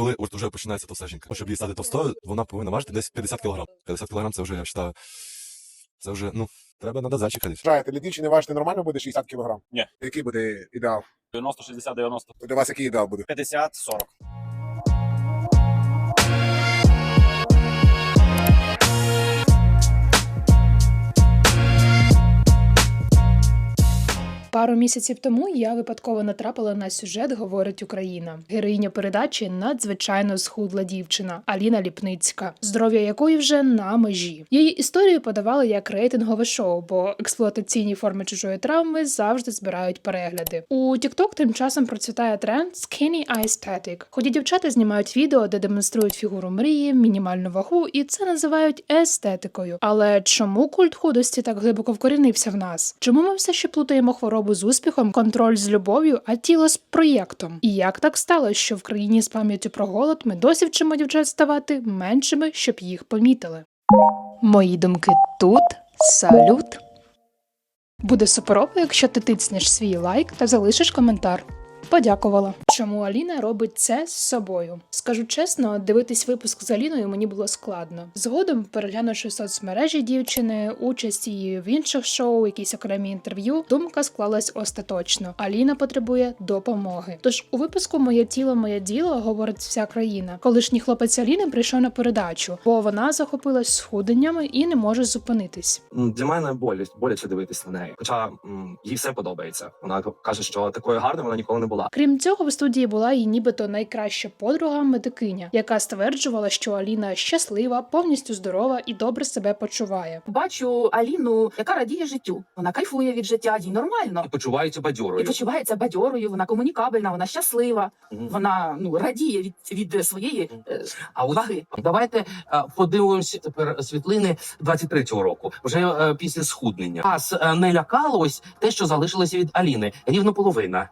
коли от вже починається товста жінка, щоб її стати товстою, вона повинна важити десь 50 кг. 50 кг це вже, я вважаю, це вже, ну, треба на дозач ходити. Вважаєте, для дівчини важити нормально буде 60 кг? Ні. Який буде ідеал? 90, 60, 90. Для вас який ідеал буде? 50, 40. Пару місяців тому я випадково натрапила на сюжет Говорить Україна. Героїня передачі надзвичайно схудла дівчина Аліна Ліпницька, здоров'я якої вже на межі. Її історію подавали як рейтингове шоу, бо експлуатаційні форми чужої травми завжди збирають перегляди. У TikTok тим часом процвітає тренд Skinny Aesthetic. Ході дівчата знімають відео, де демонструють фігуру мрії, мінімальну вагу, і це називають естетикою. Але чому культ худості так глибоко вкорінився в нас? Чому ми все ще плутаємо хворобу з успіхом, контроль з любов'ю, а тіло з проєктом? І як так сталося, що в країні з пам'яттю про голод ми досі вчимо дівчат ставати меншими, щоб їх помітили? Мої думки тут. Салют! Буде суперово, якщо ти тицнеш свій лайк та залишиш коментар. Подякувала. Чому Аліна робить це з собою? Скажу чесно, дивитись випуск з Аліною мені було складно. Згодом, переглянувши соцмережі дівчини, участь її в інших шоу, якісь окремі інтерв'ю, думка склалась остаточно. Аліна потребує допомоги. Тож у випуску Моє тіло, моє діло говорить вся країна. Колишній хлопець Аліни прийшов на передачу, бо вона захопилась схуденнями і не може зупинитись. Для мене болі, боляче дивитись на неї. Хоча їй все подобається. Вона каже, що такою гарною вона ніколи не була. Крім цього, в студії була і нібито найкраща подруга медикиня, яка стверджувала, що Аліна щаслива, повністю здорова і добре себе почуває. Бачу Аліну, яка радіє життю. Вона кайфує від життя, їй нормально. І почувається бадьорою. І почувається бадьорою, вона комунікабельна, вона щаслива, Мгм. вона ну радіє від, від своєї е, А от ваги. давайте е, подивимося тепер світлини 23-го року, вже е, після схуднення. Вас е, не лякало ось те, що залишилося від Аліни, рівно половина.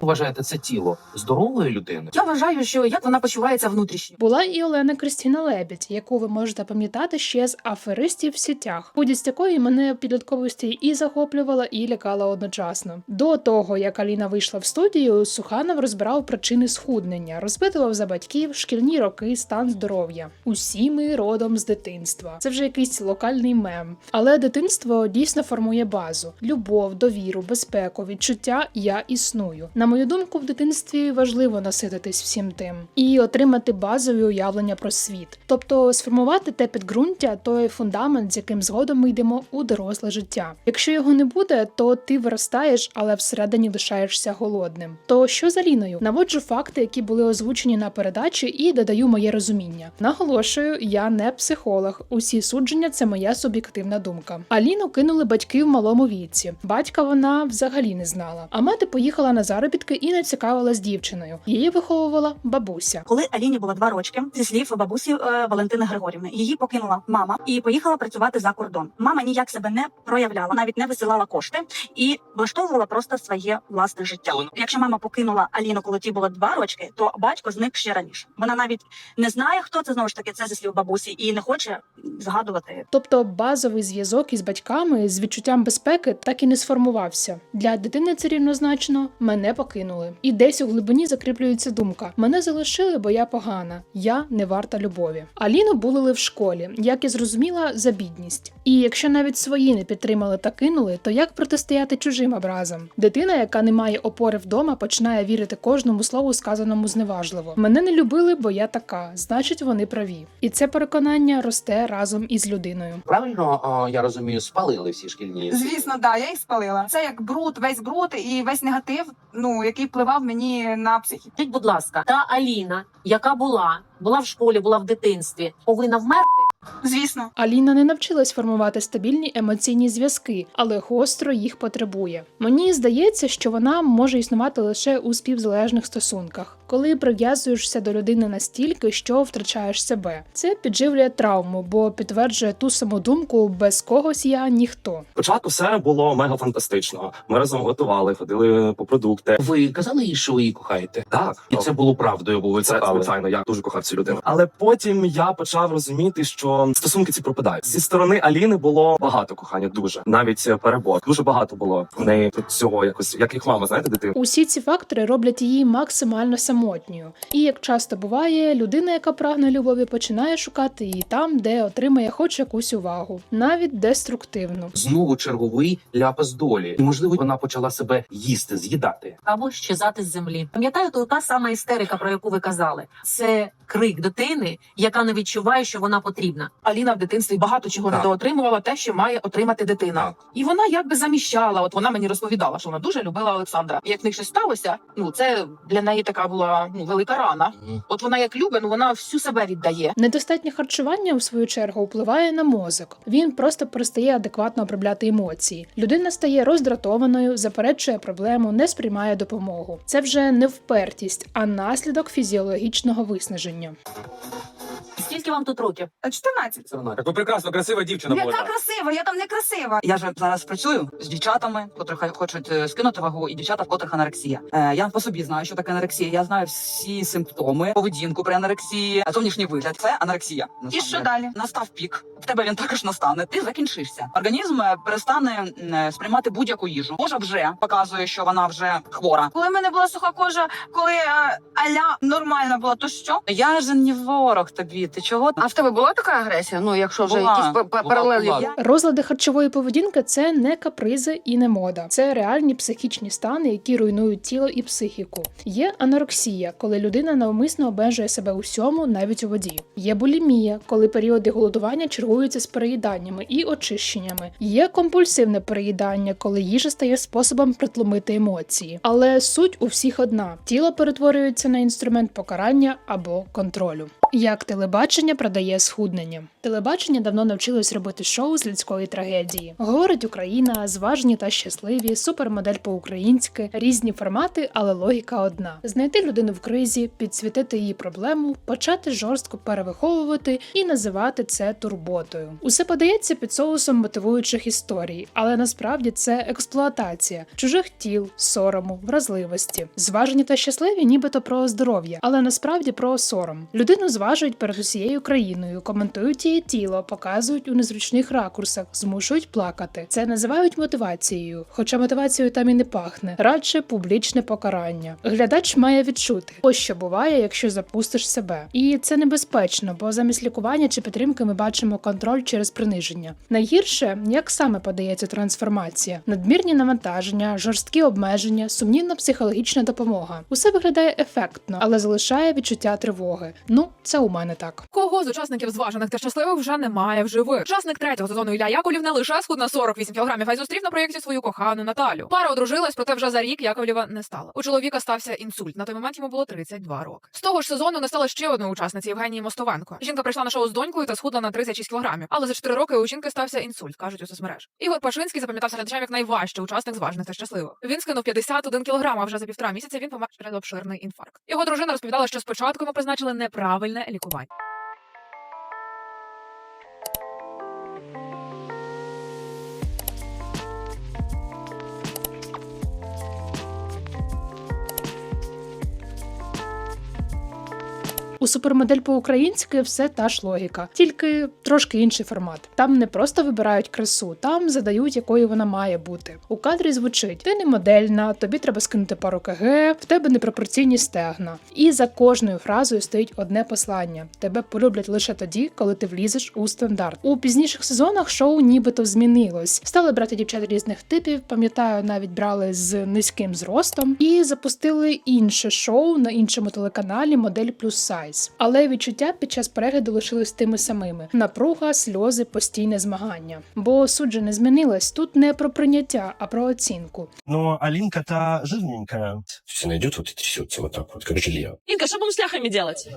Вважаєте, це тіло здорової людини? Я вважаю, що як вона почувається внутрішньо. Була і Олена Кристіна Лебідь, яку ви можете пам'ятати ще з аферистів в сітях, худість якої мене в підлітковості і захоплювала, і лякала одночасно. До того як Аліна вийшла в студію, Суханов розбирав причини схуднення, розпитував за батьків, шкільні роки, стан здоров'я. Усі ми родом з дитинства. Це вже якийсь локальний мем. Але дитинство дійсно формує базу: любов, довіру, безпеку, відчуття я існую. На мою думку, в дитинстві важливо насититись всім тим і отримати базові уявлення про світ, тобто сформувати те підґрунтя, той фундамент, з яким згодом ми йдемо у доросле життя. Якщо його не буде, то ти виростаєш, але всередині лишаєшся голодним. То що з Аліною? Наводжу факти, які були озвучені на передачі, і додаю моє розуміння. Наголошую, я не психолог. Усі судження це моя суб'єктивна думка. Аліну кинули батьки в малому віці. Батька вона взагалі не знала. А мати поїхала на заробітки і не цікавилась дівчиною. Її виховувала бабуся. Коли Аліні було два рочки, зі слів бабусі е, Валентини Григорівни, її покинула мама і поїхала працювати за кордон. Мама ніяк себе не проявляла, навіть не висилала кошти і влаштовувала просто своє власне життя. Якщо мама покинула Аліну, коли ті було два рочки, то батько зник ще раніше. Вона навіть не знає, хто це знову ж таки. Це зі слів бабусі, і не хоче згадувати Тобто базовий зв'язок із батьками з відчуттям безпеки так і не сформувався. Для дитини це рівнозначно мене покинули. І десь у глибині закріплюється думка: мене залишили, бо я погана, я не варта любові. Аліну булили в школі, як і зрозуміла, за бідність. І якщо навіть свої не підтримали та кинули, то як протистояти чужим образам? Дитина, яка не має опори вдома, починає вірити кожному слову, сказаному зневажливо. Мене не любили, бо я така, значить, вони праві. І це переконання росте разом із людиною. Правильно о, я розумію, спалили всі шкільні. Звісно, да, я їх спалила. Це як бруд, весь бруд і весь негатив, ну який впливав мені на психіку. Будь ласка, та Аліна, яка була, була в школі, була в дитинстві, повинна вмерти? Звісно, Аліна не навчилась формувати стабільні емоційні зв'язки, але гостро їх потребує. Мені здається, що вона може існувати лише у співзалежних стосунках, коли прив'язуєшся до людини настільки, що втрачаєш себе. Це підживлює травму, бо підтверджує ту саму думку без когось я ніхто. Спочатку все було мега фантастично. Ми разом готували, ходили по продукти. Ви казали їй, що ви її кохаєте? Так, І це було правдою, бо ви це кохали. звичайно. Я дуже кохав цю людину. Але потім я почав розуміти, що що стосунки ці пропадають. Зі сторони Аліни було багато кохання, дуже навіть е, перебор. Дуже багато було в неї тут цього якось, як їх мама, знаєте, дитина. Усі ці фактори роблять її максимально самотньою. І як часто буває, людина, яка прагне любові, починає шукати її там, де отримає хоч якусь увагу, навіть деструктивну. Знову черговий ляпас долі. І можливо, вона почала себе їсти, з'їдати. Або щезати з землі. Пам'ятаю, то та сама істерика, про яку ви казали. Це крик дитини, яка не відчуває, що вона потрібна. Аліна в дитинстві багато чого Так. недоотримувала те, що має отримати дитина. Так. І вона якби заміщала. От вона мені розповідала, що вона дуже любила Олександра. І як в них щось сталося, ну це для неї така була ну, велика рана. От вона як любить, ну вона всю себе віддає. Недостатнє харчування, у свою чергу, впливає на мозок. Він просто перестає адекватно обробляти емоції. Людина стає роздратованою, заперечує проблему, не сприймає допомогу. Це вже не впертість, а наслідок фізіологічного виснаження. Скільки вам тут років? 14. Так ви прекрасно, красива дівчина Яка красива, я там не красива. Я ж зараз працюю з дівчатами, котрі хочуть е, скинути вагу, і дівчата, в котрих анорексія. Е, я по собі знаю, що таке анорексія. Я знаю всі симптоми, поведінку при анорексії, а зовнішній вигляд. Це анорексія. І що далі? Настав пік. В тебе він також настане. Ти закінчишся. Організм е, перестане е, сприймати будь-яку їжу. Кожа вже показує, що вона вже хвора. Коли в мене була суха кожа, коли е, аля нормальна була, то що? Я ж не ворог тобі. Ти чого? А в тебе була така агресія? Ну, якщо вже Була. якісь Була, паралелі. була. Я- Розлади харчової поведінки це не капризи і не мода. Це реальні психічні стани, які руйнують тіло і психіку. Є анорексія, коли людина навмисно обмежує себе усьому, навіть у воді. Є булімія, коли періоди голодування чергуються з переїданнями і очищеннями. Є компульсивне переїдання, коли їжа стає способом притлумити емоції. Але суть у всіх одна: тіло перетворюється на інструмент покарання або контролю. Як телебачення продає схуднення? Телебачення давно навчилось робити шоу з людської трагедії. Говорить Україна, зважні та щасливі, супермодель по-українськи, різні формати, але логіка одна: знайти людину в кризі, підсвітити її проблему, почати жорстко перевиховувати і називати це турботою. Усе подається під соусом мотивуючих історій, але насправді це експлуатація чужих тіл, сорому, вразливості. Зважені та щасливі, нібито про здоров'я, але насправді про сором. Людину зважують перед усією країною, коментують її тіло, показують у незручних ракурсах, змушують плакати. Це називають мотивацією, хоча мотивацією там і не пахне, радше публічне покарання. Глядач має відчути, ось що буває, якщо запустиш себе. І це небезпечно, бо замість лікування чи підтримки ми бачимо контроль через приниження. Найгірше, як саме подається трансформація, надмірні навантаження, жорсткі обмеження, сумнівна психологічна допомога. Усе виглядає ефектно, але залишає відчуття тривоги. Ну, це у мене так. Кого з учасників зважених та щасливих вже немає в живих. Учасник третього сезону Ілля Яковлів не лише схуд на 48 кілограмів, а й зустрів на проєкті свою кохану Наталю. Пара одружилась, проте вже за рік Яковлєва не стало. У чоловіка стався інсульт. На той момент йому було 32 роки. З того ж сезону не стало ще одної учасниці Євгенії Мостовенко. Жінка прийшла на шоу з донькою та схудла на 36 кілограмів. Але за 4 роки у жінки стався інсульт, кажуть у соцмереж. Ігор Пашинський запам'ятався глядачам як найважчий учасник зважених та щасливих. Він скинув 51 кілограм, а вже за півтора місяця він помер через обширний інфаркт. Його дружина розповідала, що спочатку йому призначили неправильне лікування. У супермодель по-українськи все та ж логіка, тільки трошки інший формат. Там не просто вибирають красу, там задають, якою вона має бути. У кадрі звучить: ти не модельна, тобі треба скинути пару кг, в тебе непропорційні стегна. І за кожною фразою стоїть одне послання: тебе полюблять лише тоді, коли ти влізеш у стандарт. У пізніших сезонах шоу нібито змінилось. Стали брати дівчат різних типів. Пам'ятаю, навіть брали з низьким зростом і запустили інше шоу на іншому телеканалі Модель плюс сайз. Але відчуття під час перегляду лишились тими самими: напруга, сльози, постійне змагання. Бо суть же не змінилась. Тут не про прийняття, а про оцінку. Но Алинка-то жирненькая. Все она идет вот и трясется вот так вот, как желе. Инка, что будем с ляхами делать?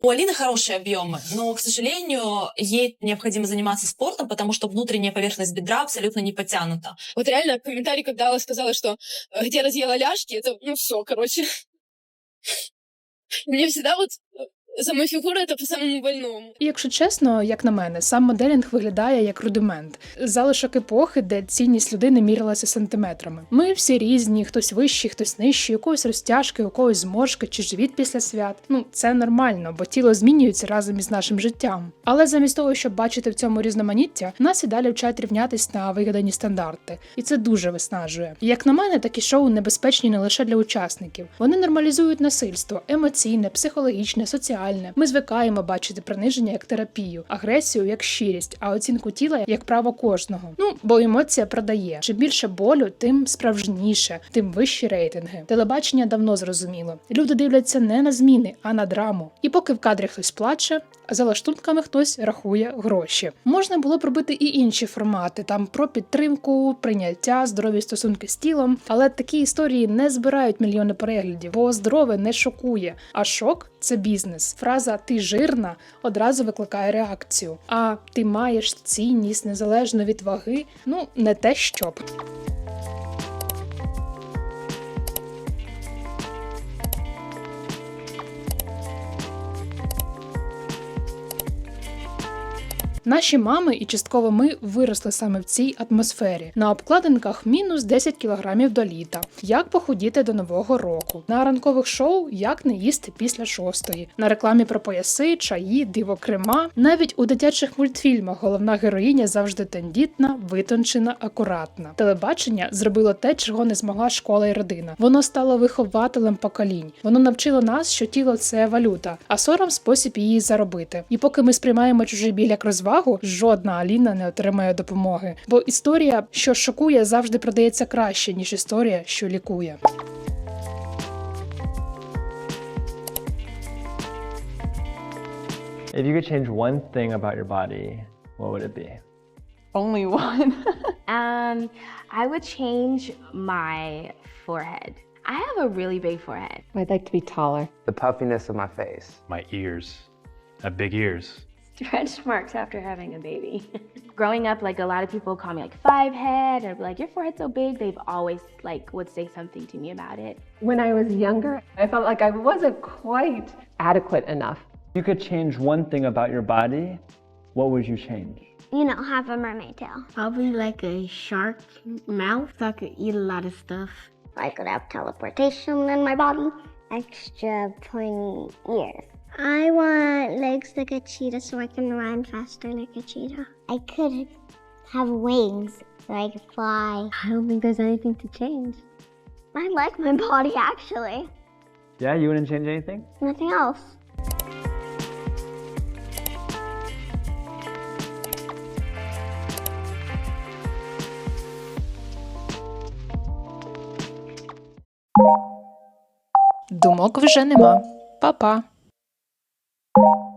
У Алины хорошие объемы, но, к сожалению, ей необходимо заниматься спортом, потому что внутренняя поверхность бедра абсолютно не подтянута. Вот реально комментарий, когда Алла сказала, что э, где разъела ляжки, это, ну, все, короче. Мне всегда вот Сама фигура это по самому больному. І якщо чесно, як на мене, сам моделінг виглядає як рудимент, залишок епохи, де цінність людини мірилася сантиметрами. Ми всі різні, хтось вищий, хтось нижчий, у когось розтяжки, у когось зморшки чи живіт після свят. Ну це нормально, бо тіло змінюється разом із нашим життям. Але замість того, щоб бачити в цьому різноманіття, нас і далі вчать рівнятись на вигадані стандарти, і це дуже виснажує. Як на мене, такі шоу небезпечні не лише для учасників. Вони нормалізують насильство, емоційне, психологічне, соціальне. Ми звикаємо бачити приниження як терапію, агресію як щирість, а оцінку тіла як право кожного. Ну бо емоція продає. Чим більше болю, тим справжніше, тим вищі рейтинги. Телебачення давно зрозуміло. Люди дивляться не на зміни, а на драму. І поки в кадрі хтось плаче, за лаштунками хтось рахує гроші. Можна було б робити і інші формати, там про підтримку, прийняття, здорові стосунки з тілом. Але такі історії не збирають мільйони переглядів, бо здорове не шокує. А шок це бізнес. Фраза ти жирна одразу викликає реакцію. А ти маєш цінність незалежно від ваги. Ну не те щоб. Наші мами і частково ми виросли саме в цій атмосфері. На обкладинках мінус 10 кілограмів до літа. Як похудіти до нового року? На ранкових шоу як не їсти після шостої. На рекламі про пояси, чаї, диво крема. Навіть у дитячих мультфільмах головна героїня завжди тендітна, витончена, акуратна. Телебачення зробило те, чого не змогла школа і родина. Воно стало вихователем поколінь. Воно навчило нас, що тіло це валюта, а сором спосіб її заробити. І поки ми сприймаємо чужий біль як розвагу, жодна Аліна не отримає допомоги. Бо історія, що шокує, завжди продається краще, ніж історія, що лікує. If you could change one thing about your body, what would it be? Only one. um, I would change my forehead. I have a really big forehead. I'd like to be taller. The puffiness of my face. My ears. I have big ears. Stretch marks after having a baby. Growing up, like a lot of people call me like five head or be like, your forehead's so big. They've always like would say something to me about it. When I was younger, I felt like I wasn't quite adequate enough. If you could change one thing about your body, what would you change? You know, have a mermaid tail. Probably like a shark mouth so I could eat a lot of stuff. I could have teleportation in my body. Extra pointy ears. I want legs like a cheetah so I can run faster like a cheetah. I could have wings so I could fly. I don't think there's anything to change. I like my body actually. Yeah, you wouldn't change anything? Nothing else. Думок вже нема. Па-па. you.